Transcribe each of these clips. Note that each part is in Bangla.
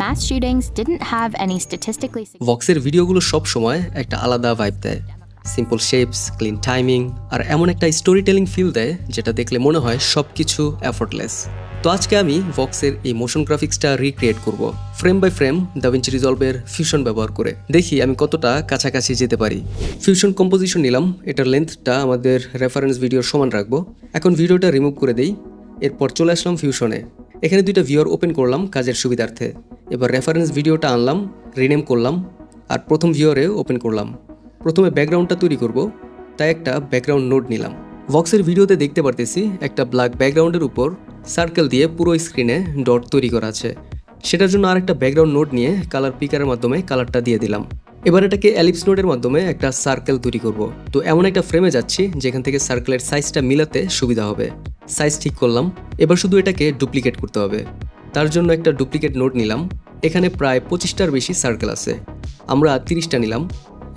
mass shootings didn't have any statistically ভক্সের ভিডিওগুলো সব সময় একটা আলাদা ভাইব দেয়। সিম্পল শেপস ক্লিন টাইমিং আর এমন একটা স্টোরি টেলিং ফিল দেয়, যেটা দেখলে মনে হয় সব কিছু তো আজকে আমি ভক্সের এই মোশন গ্রাফিক্সটা রিক্রিয়েট করব ফ্রেম বাই ফ্রেম দাভিঞ্চি রিজলভের ফিউশন ব্যবহার করে। দেখি আমি কতটা কাছাকাছি যেতে পারি। ফিউশন কম্পোজিশন নিলাম, এটার লেন্থটা আমাদের রেফারেন্স ভিডিওর সমান রাখব। এখন ভিডিওটা রিমুভ করে দেই, এরপর চলে আসলাম ফিউশনে এখানে দুইটা ভিওর ওপেন করলাম কাজের সুবিধার্থে। এবার রেফারেন্স ভিডিওটা আনলাম রিনেম করলাম, আর প্রথম ভিওরে ওপেন করলাম। প্রথমে ব্যাকগ্রাউন্ডটা তৈরি করব, তাই একটা ব্যাকগ্রাউন্ড নোট নিলাম। ভক্সের ভিডিওতে দেখতে পারতেছি, একটা ব্ল্যাক ব্যাকগ্রাউন্ডের উপর সার্কেল দিয়ে পুরো স্ক্রিনে ডট তৈরি করা আছে। সেটার জন্য আরেকটা ব্যাকগ্রাউন্ড নোট নিয়ে কালার পিকারের মাধ্যমে কালারটা দিয়ে দিলাম। এবার এটাকে অ্যালিপস নোটের মাধ্যমে একটা সার্কেল তৈরি করব। তো এমন একটা ফ্রেমে যাচ্ছি, যেখান থেকে সার্কেলের সাইজটা মিলাতে সুবিধা হবে। সাইজ ঠিক করলাম, এবার শুধু এটাকে ডুপ্লিকেট করতে হবে। তার জন্য একটা ডুপ্লিকেট নোট নিলাম, এখানে প্রায় পঁচিশটার বেশি সার্কেল আছে। আমরা তিরিশটা নিলাম,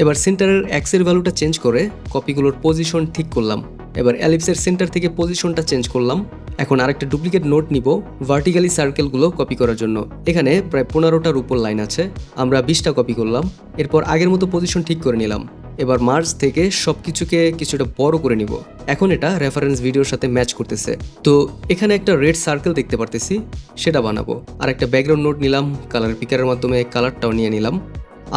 এবার সেন্টারের অ্যাক্সের ভ্যালুটা চেঞ্জ করে কপিগুলোর পজিশন ঠিক করলাম। এবার অ্যালিপসের সেন্টার থেকে পজিশনটা চেঞ্জ করলাম। এখন আরেকটা ডুপ্লিকেট নোট নিব ভার্টিক্যালি সার্কেলগুলো কপি করার জন্য। এখানে প্রায় পনেরোটার উপর লাইন আছে। আমরা বিশটা কপি করলাম। এরপর আগের মতো পজিশন ঠিক করে নিলাম। এবার মার্চ থেকে সব কিছুকে কিছুটা বড় করে নিব। এখন এটা রেফারেন্স ভিডিওর সাথে ম্যাচ করতেছে। তো এখানে একটা রেড সার্কেল দেখতে পারতেছি। সেটা বানাবো। আর একটা ব্যাকগ্রাউন্ড নোট নিলাম। কালার পিকারের মাধ্যমে কালারটাও নিয়ে নিলাম।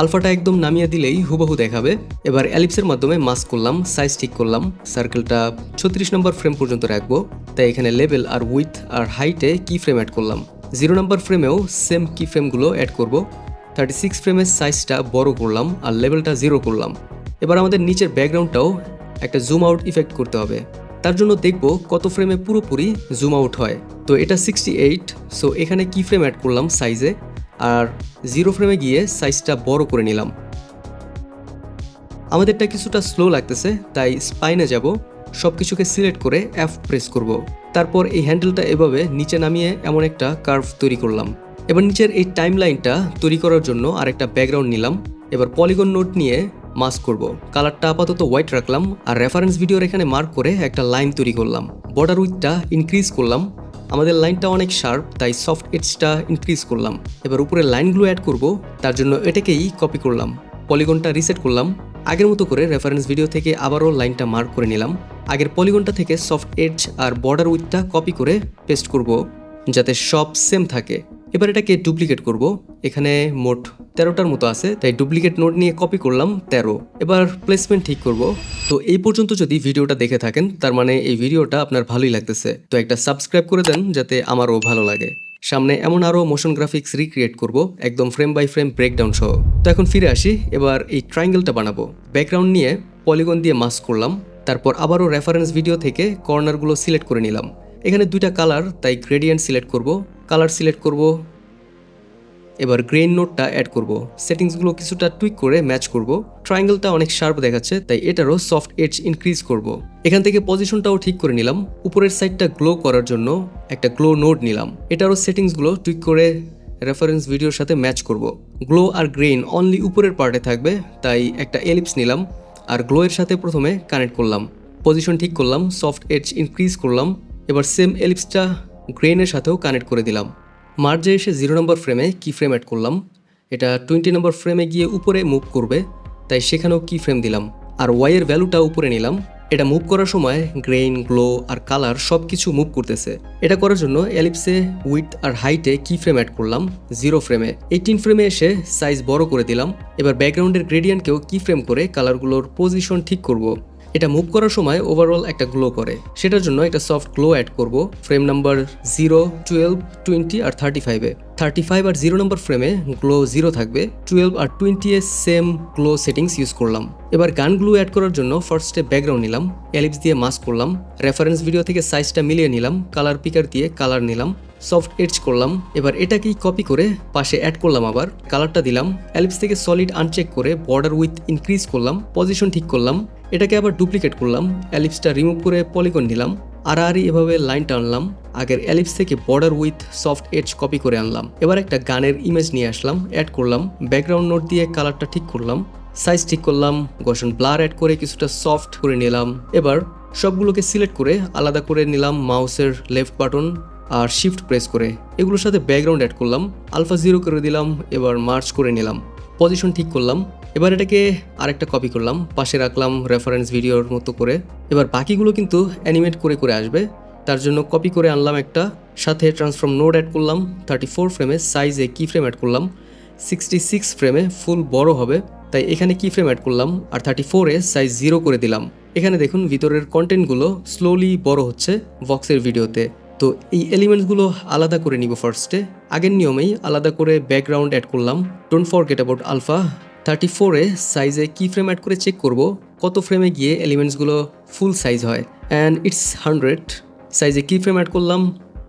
আলফাটা একদম নামিয়ে দিলেই হুবহু দেখাবে। এবার অ্যালিপসের মাধ্যমে মাস্ক করলাম, সাইজ ঠিক করলাম, সার্কেলটা ছত্রিশ নম্বর ফ্রেম পর্যন্ত রাখব। তাই এখানে লেভেল আর উইথ আর হাইটে কি ফ্রেম অ্যাড করলাম। জিরো নম্বর ফ্রেমেও সেম কি ফ্রেমগুলো অ্যাড করব। থার্টি সিক্স ফ্রেমের সাইজটা বড় করলাম আর লেভেলটা জিরো করলাম। এবার আমাদের নিচের ব্যাকগ্রাউন্ডটাও একটা জুম আউট ইফেক্ট করতে হবে। তার জন্য দেখব কত ফ্রেমে পুরোপুরি জুম আউট হয়। তো এটা সিক্সটি এইট সো এখানে কি ফ্রেম অ্যাড করলাম সাইজে আর জিরো ফ্রেমে গিয়ে সাইজটা বড় করে নিলাম। আমাদেরটা কিছুটা স্লো লাগতেছে, তাই স্পাইনে যাব সব কিছুকে সিলেক্ট করে অ্যাফ প্রেস করব। তারপর এই হ্যান্ডেলটা এভাবে নিচে নামিয়ে এমন একটা কার্ভ তৈরি করলাম। এবার নিচের এই টাইম লাইনটা তৈরি করার জন্য আরেকটা ব্যাকগ্রাউন্ড নিলাম। এবার পলিগন নোট নিয়ে মাস্ক করব। কালারটা আপাতত হোয়াইট রাখলাম, আর রেফারেন্স ভিডিওর এখানে মার্ক করে একটা লাইন তৈরি করলাম। বর্ডার উইথটা ইনক্রিজ করলাম। আমাদের লাইনটা অনেক শার্প, তাই সফট এডসটা ইনক্রিজ করলাম। এবার উপরের লাইনগুলো অ্যাড করব, তার জন্য এটাকেই কপি করলাম পলিগনটা রিসেট করলাম। আগের মতো করে রেফারেন্স ভিডিও থেকে আবারও লাইনটা মার্ক করে নিলাম। আগের পলিগনটা থেকে সফট এডজ আর বর্ডার উইথটা কপি করে পেস্ট করব, যাতে সব সেম থাকে। এবার এটাকে ডুপ্লিকেট করব। এখানে মোট তেরোটার মতো আছে, তাই ডুপ্লিকেট নোট নিয়ে কপি করলাম তেরো। এবার প্লেসমেন্ট ঠিক করব। তো এই পর্যন্ত যদি ভিডিওটা দেখে থাকেন, তার মানে এই ভিডিওটা আপনার ভালোই লাগতেছে। তো একটা সাবস্ক্রাইব করে দেন যাতে আমারও ভালো লাগে। সামনে এমন আরও মোশন গ্রাফিক্স রিক্রিয়েট করব, একদম ফ্রেম বাই ফ্রেম ব্রেকডাউন সহ। তো এখন ফিরে আসি, এবার এই ট্রায়াঙ্গেলটা বানাবো। ব্যাকগ্রাউন্ড নিয়ে পলিগন দিয়ে মাস্ক করলাম, তারপর আবারও রেফারেন্স ভিডিও থেকে কর্নারগুলো সিলেক্ট করে নিলাম। এখানে দুইটা কালার তাই গ্রেডিয়েন্ট সিলেক্ট করব। কালার সিলেক্ট করব। এবার গ্রেন নোটটা অ্যাড করব। সেটিংসগুলো কিছুটা টুইক করে ম্যাচ করব। ট্রায়াঙ্গেলটা অনেক শার্প দেখাচ্ছে, তাই এটারও সফট এডজ ইনক্রিজ করব। এখান থেকে পজিশনটাও ঠিক করে নিলাম। উপরের সাইডটা গ্লো করার জন্য একটা গ্লো নোট নিলাম। এটারও সেটিংসগুলো টুইক করে রেফারেন্স ভিডিওর সাথে ম্যাচ করব। গ্লো আর গ্রেন অনলি উপরের পার্টে থাকবে, তাই একটা এলিপস নিলাম আর গ্লো এর সাথে প্রথমে কানেক্ট করলাম। পজিশন ঠিক করলাম সফট এডজ ইনক্রিজ করলাম। এবার সেম এলিপসটা গ্রেনের সাথেও কানেক্ট করে দিলাম। মার্জে এসে জিরো নম্বর ফ্রেমে কি ফ্রেম অ্যাড করলাম। এটা টোয়েন্টি নম্বর ফ্রেমে গিয়ে উপরে মুভ করবে, তাই সেখানেও কি ফ্রেম দিলাম। আর ওয়াইয়ের ভ্যালুটা উপরে নিলাম। এটা মুভ করার সময় গ্রেইন গ্লো আর কালার সব কিছু মুভ করতেছে। এটা করার জন্য এলিপসে, উইথ আর হাইটে কি ফ্রেম অ্যাড করলাম জিরো ফ্রেমে। এইটিন ফ্রেমে এসে সাইজ বড় করে দিলাম। এবার ব্যাকগ্রাউন্ডের গ্রেডিয়েন্টকেও কি ফ্রেম করে কালারগুলোর পজিশন ঠিক করব। এটা মুভ করার সময় ওভারঅল একটা গ্লো করে। সেটার জন্য একটা সফট গ্লো অ্যাড করব। Frame number zero twelve twenty আর থার্টি ফাইভে থার্টি ফাইভ আর জিরো নম্বর ফ্রেমে গ্লো জিরো থাকবে। টুয়েলভ আর টোয়েন্টি এ সেম গ্লো সেটিংস ইউজ করলাম। এবার গান গ্লো অ্যাড করার জন্য ফার্স্টে ব্যাকগ্রাউন্ড নিলাম। এলিপস দিয়ে মাস্ক করলাম। রেফারেন্স ভিডিও থেকে সাইজটা মিলিয়ে নিলাম। কালার পিকার দিয়ে কালার নিলাম। সফট এডজ করলাম। এবার এটাকেই কপি করে পাশে অ্যাড করলাম আবার। কালারটা দিলাম। অ্যালিপস থেকে সলিড আনচেক করে বর্ডার উইথ ইনক্রিজ করলাম। পজিশন ঠিক করলাম। এটাকে আবার ডুপ্লিকেট করলাম। অ্যালিপসটা রিমুভ করে পলিগন নিলাম। আরই এভাবে লাইন টানলাম আগের অ্যালিপস থেকে border width soft edge copy করে আনলাম। এবার একটা গানের ইমেজ নিয়ে আসলাম। অ্যাড করলাম। ব্যাকগ্রাউন্ড নোট দিয়ে কালারটা ঠিক করলাম। সাইজ ঠিক করলাম। গসন ব্লার অ্যাড করে কিছুটা সফট করে নিলাম। এবার সবগুলোকে সিলেক্ট করে আলাদা করে নিলাম মাউসের লেফট বাটন আর শিফট প্রেস করে। এগুলোর সাথে ব্যাকগ্রাউন্ড অ্যাড করলাম আলফা জিরো করে দিলাম, এবার মার্চ করে নিলাম। পজিশন ঠিক করলাম, এবার এটাকে আরেকটা কপি করলাম, পাশে রাখলাম রেফারেন্স ভিডিওর মতো করে। এবার বাকিগুলো কিন্তু অ্যানিমেট করে করে আসবে, তার জন্য কপি করে আনলাম একটা, সাথে ট্রান্সফর্ম নোড অ্যাড করলাম থার্টি ফোর ফ্রেমে সাইজে কি ফ্রেম অ্যাড করলাম সিক্সটি সিক্স ফ্রেমে ফুল বড় হবে, তাই এখানে কি ফ্রেম অ্যাড করলাম, আর থার্টি ফোরে সাইজ জিরো করে দিলাম। এখানে দেখুন ভিতরের কন্টেন্টগুলো স্লোলি বড় হচ্ছে বক্সের ভিডিওতে তো এই এলিমেন্টসগুলো আলাদা করে নিব ফার্স্টে আগের নিয়মেই আলাদা করে ব্যাকগ্রাউন্ড অ্যাড করলাম। Don't forget about alpha thirty ফোরে সাইজে কি ফ্রেম অ্যাড করে চেক করব? কত ফ্রেমে গিয়ে এলিমেন্টসগুলো ফুল সাইজ হয়? অ্যান্ড ইটস হান্ড্রেড সাইজে কি ফ্রেম অ্যাড করলাম?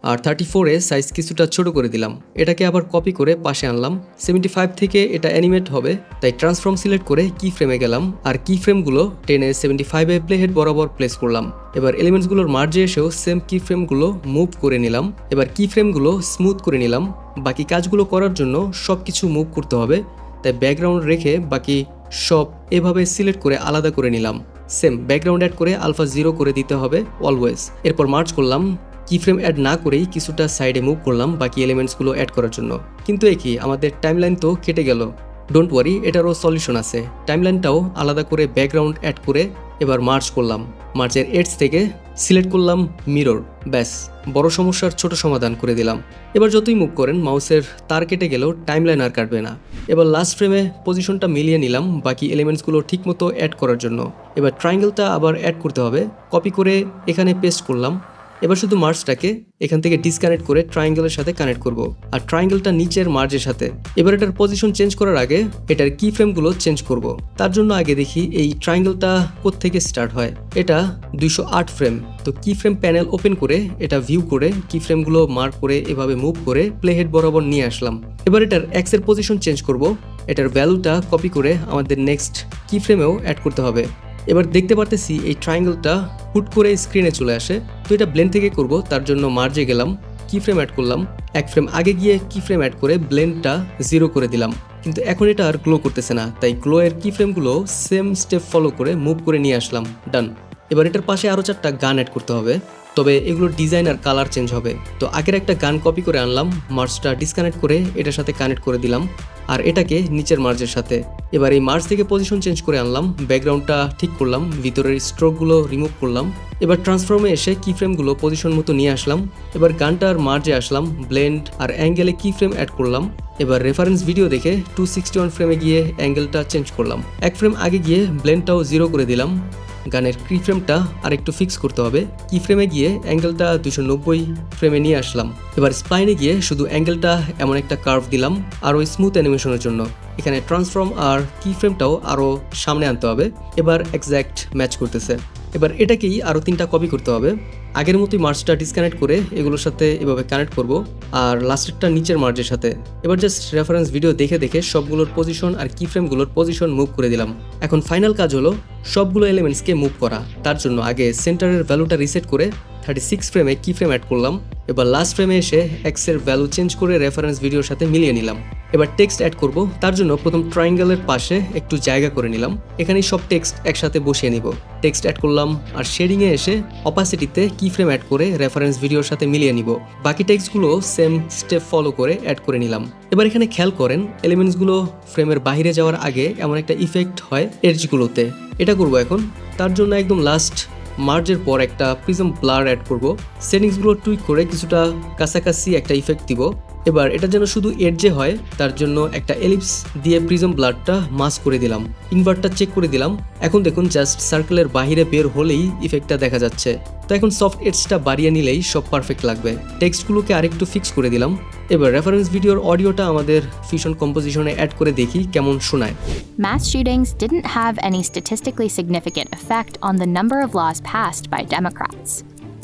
আর থার্টি ফোরে সাইজ কিছুটা ছোট করে দিলাম। এটাকে আবার কপি করে পাশে আনলাম। সেভেন্টি ফাইভ থেকে এটা অ্যানিমেট হবে, তাই ট্রান্সফর্ম সিলেক্ট করে কি ফ্রেমে গেলাম। আর কি ফ্রেমগুলো টেনে সেভেন্টি ফাইভে প্লে হেড বরাবর প্লেস করলাম। এবার এলিমেন্টসগুলোর মার্জে এসেও সেম কি ফ্রেমগুলো মুভ করে নিলাম। এবার কি ফ্রেমগুলো স্মুথ করে নিলাম। বাকি কাজগুলো করার জন্য সব কিছু মুভ করতে হবে। তাই ব্যাকগ্রাউন্ড রেখে বাকি সব এভাবে সিলেক্ট করে আলাদা করে নিলাম। সেম ব্যাকগ্রাউন্ড অ্যাড করে আলফা জিরো করে দিতে হবে অলওয়েজ এরপর মার্চ করলাম। কি ফ্রেম অ্যাড না করেই কিছুটা সাইডে মুভ করলাম বাকি এলিমেন্টসগুলো অ্যাড করার জন্য। কিন্তু এ কি, আমাদের টাইমলাইন তো কেটে গেল। ডোন্ট ওয়ারি এটারও সলিউশন আছে। টাইমলাইনটাও আলাদা করে ব্যাকগ্রাউন্ড অ্যাড করে এবার মার্চ করলাম। মার্চের এডস থেকে সিলেক্ট করলাম মিরর ব্যাস। বড় সমস্যার ছোট সমাধান করে দিলাম। এবার যতই মুভ করেন মাউসের তার কেটে গেলেও টাইমলাইন আর কাটবে না। এবার লাস্ট ফ্রেমে পজিশনটা মিলিয়ে নিলাম বাকি এলিমেন্টসগুলো ঠিকমতো অ্যাড করার জন্য। এবার ট্রায়াঙ্গেলটা আবার অ্যাড করতে হবে। কপি করে এখানে পেস্ট করলাম। এবার শুধু মার্চটাকে এখান থেকে ডিসকানেক্ট করে ট্রায়াঙ্গেলের সাথে কানেক্ট করব। আর ট্রায়াঙ্গেলটা নিচের মার্জের সাথে। এবার এটার পজিশন চেঞ্জ করার আগে এটার কি ফ্রেমগুলো চেঞ্জ করব। তার জন্য আগে দেখি এই ট্রায়াঙ্গেলটা থেকে স্টার্ট হয়। এটা দুইশো আট ফ্রেম তো কি ফ্রেম প্যানেল ওপেন করে এটা ভিউ করে কি ফ্রেমগুলো মার্ক করে এভাবে মুভ করে প্লে হেড বরাবর নিয়ে আসলাম। এবার এটার এক্সের পজিশন চেঞ্জ করব। এটার ভ্যালুটা কপি করে আমাদের নেক্সট কি ফ্রেমেও অ্যাড করতে হবে। এবার দেখতে পারতেছি এই ট্রায়াঙ্গেলটা হুট করে স্ক্রিনে চলে আসে। তো এটা ব্লেন থেকে করব, তার জন্য মার্জে গেলাম কি ফ্রেম অ্যাড করলাম। এক ফ্রেম আগে গিয়ে কি ফ্রেম অ্যাড করে ব্লেন্ডটা জিরো করে দিলাম। কিন্তু এখন এটা আর গ্লো করতেছে না, তাই গ্লো এর কি ফ্রেমগুলো সেম স্টেপ ফলো করে মুভ করে নিয়ে আসলাম ডান এবার এটার পাশে আরও চারটা গান অ্যাড করতে হবে। তবে এগুলোর ডিজাইন আর কালার চেঞ্জ হবে। তো আগের একটা গান কপি করে আনলাম, মার্চটা ডিসকানেক্ট করে এটার সাথে কানেক্ট করে দিলাম, আর এটাকে নিচের মার্জের সাথে। এবার এই মার্চ থেকে পজিশন চেঞ্জ করে আনলাম ব্যাকগ্রাউন্ডটা ঠিক করলাম, ভিতরের স্ট্রোকগুলো রিমুভ করলাম। এবার ট্রান্সফর্মে এসে কি ফ্রেমগুলো পজিশন মতো নিয়ে আসলাম। এবার গানটার মার্জে আসলাম ব্লেন্ড আর অ্যাঙ্গেলে কি ফ্রেম অ্যাড করলাম। এবার রেফারেন্স ভিডিও দেখে টু সিক্সটি ওয়ান ফ্রেমে গিয়ে অ্যাঙ্গেলটা চেঞ্জ করলাম। এক ফ্রেম আগে গিয়ে ব্লেন্ডটাও জিরো করে দিলাম। গানের কি ফ্রেমটা আর একটু ফিক্স করতে হবে। কি ফ্রেমে গিয়ে অ্যাঙ্গেলটা দুশো নব্বই ফ্রেমে নিয়ে আসলাম। এবার স্পাইনে গিয়ে শুধু অ্যাঙ্গেলটা এমন একটা কার্ভ দিলাম আর ওই স্মুথ অ্যানিমেশনের জন্য। এখানে ট্রান্সফর্ম আর কি ফ্রেমটাও আরও সামনে আনতে হবে। এবার এক্স্যাক্ট ম্যাচ করতেছে। এবার এটাকেই আরও তিনটা কপি করতে হবে। আগের মতোই মার্চটা ডিসকানেক্ট করে এগুলোর সাথে এভাবে কানেক্ট করব। আর লাস্টেরটা নিচের মার্জের সাথে। এবার জাস্ট রেফারেন্স ভিডিও দেখে দেখে সবগুলোর পজিশন আর কি ফ্রেমগুলোর পজিশন মুভ করে দিলাম। এখন ফাইনাল কাজ হলো সবগুলো এলিমেন্টসকে মুভ করা। তার জন্য আগে সেন্টারের ভ্যালুটা রিসেট করে থার্টি সিক্স ফ্রেমে কি ফ্রেম অ্যাড করলাম। এবার লাস্ট ফ্রেমে এসে এক্সের ভ্যালু চেঞ্জ করে রেফারেন্স ভিডিওর সাথে মিলিয়ে নিলাম। এবার টেক্সট অ্যাড করব। তার জন্য প্রথম ট্রায়াঙ্গেলের পাশে একটু জায়গা করে নিলাম। এখানে সব টেক্সট একসাথে বসিয়ে নিব। টেক্সট অ্যাড করলাম। আর শেডিংয়ে এসে অপাসিটিতে কি ফ্রেম অ্যাড করে রেফারেন্স ভিডিওর সাথে মিলিয়ে নিব। বাকি টেক্সটগুলো সেম স্টেপ ফলো করে অ্যাড করে নিলাম। এবার এখানে খেয়াল করেন এলিমেন্টসগুলো ফ্রেমের বাইরে যাওয়ার আগে এমন একটা ইফেক্ট হয় এডজগুলোতে এটা করব এখন। তার জন্য একদম লাস্ট মার্জের পর একটা প্রিজম ব্লার অ্যাড করব। সেটিংসগুলো টুইক করে কিছুটা কাছাকাছি একটা ইফেক্ট দিব। এবার এটা যেন শুধু এডজে হয় তার জন্য একটা এলিপস দিয়ে প্রিজম ব্লাডটা মাস করে দিলাম। ইনভার্টটা চেক করে দিলাম। এখন দেখুন জাস্ট সার্কেলের বাইরে বের হলেই ইফেক্টটা দেখা যাচ্ছে। তো এখন সফট এডসটা বাড়িয়ে নিলেই সব পারফেক্ট লাগবে। টেক্সটগুলোকে আরেকটু ফিক্স করে দিলাম। এবার রেফারেন্স ভিডিওর অডিওটা আমাদের ফিশন কম্পোজিশনে অ্যাড করে দেখি কেমন শোনায়। Mass shootings didn't have any statistically significant effect on the number of laws passed by Democrats,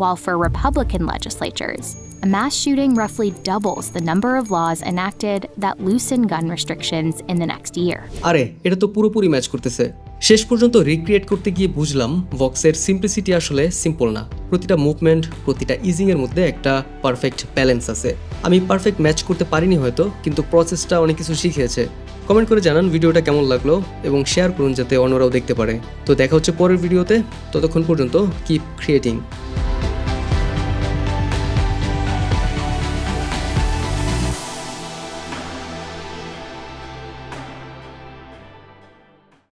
while for Republican legislatures, a mass shooting roughly doubles the number of laws enacted that loosen gun restrictions in the next year. আরে, এটা তো পুরোপুরি ম্যাচ করতেছে। শেষ পর্যন্ত রিক্রিয়েট করতে গিয়ে বুঝলাম ভক্সের সিম্পলিসিটি আসলে সিম্পল না। প্রতিটা মুভমেন্ট প্রতিটা ইজিং এর মধ্যে একটা পারফেক্ট ব্যালেন্স আছে। আমি পারফেক্ট ম্যাচ করতে পারিনি হয়তো, কিন্তু প্রসেসটা অনেক কিছু শিখিয়েছে। কমেন্ট করে জানান ভিডিওটা কেমন লাগল এবং শেয়ার করুন যাতে অন্যরাও দেখতে পারে। তো দেখা হচ্ছে পরের ভিডিওতে ততক্ষণ পর্যন্ত কিপ ক্রিয়েটিং